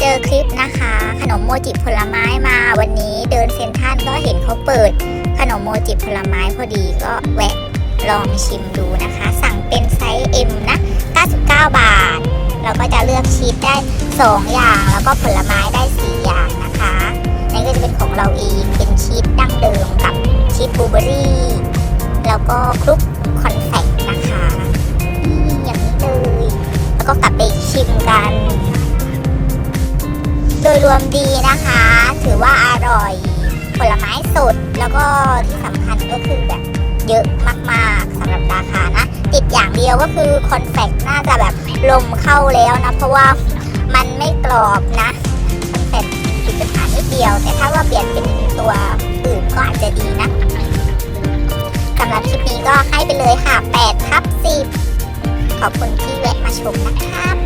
เจอคลิปนะคะ ขนมโมจิผลไม้มาวันนี้เดินเซ็นทรัลก็เห็นเขาเปิด ขนมโมจิผลไม้พอดีก็แวะลองชิมดูนะคะ สั่งเป็นไซส์ M นะ 99 บาท เราก็จะเลือกชีสได้ 2 อย่างแล้วก็ผลไม้ได้ 4 อย่างนะคะนี่ก็จะเป็นของเราเองเป็นชีสดั้งเดิมกับชีสบลูเบอรี่แล้วก็คลุกคอนแฟกนะคะนี่อย่างนี้เลยแล้วก็กลับไปชิมกัน ยรวมดีนะคะ ถือว่าอร่อย ผลไม้สด แล้วก็ที่สำคัญก็คือแบบเยอะมากๆสำหรับราคานะ ติดอย่างเดียวก็คือคอนแฟกน่าจะแบบลมเข้าแล้วนะ เพราะว่ามันไม่กรอบนะคอนแฟกติดปัญหานิดเดียว แต่ถ้าว่าเปลี่ยนเป็นตัวอื่นก็อาจจะดีนะสำหรับคลิปนี้ก็ให้ไปเลยค่ะ8ทับ10 ขอบคุณที่แวะมาชมนะครับ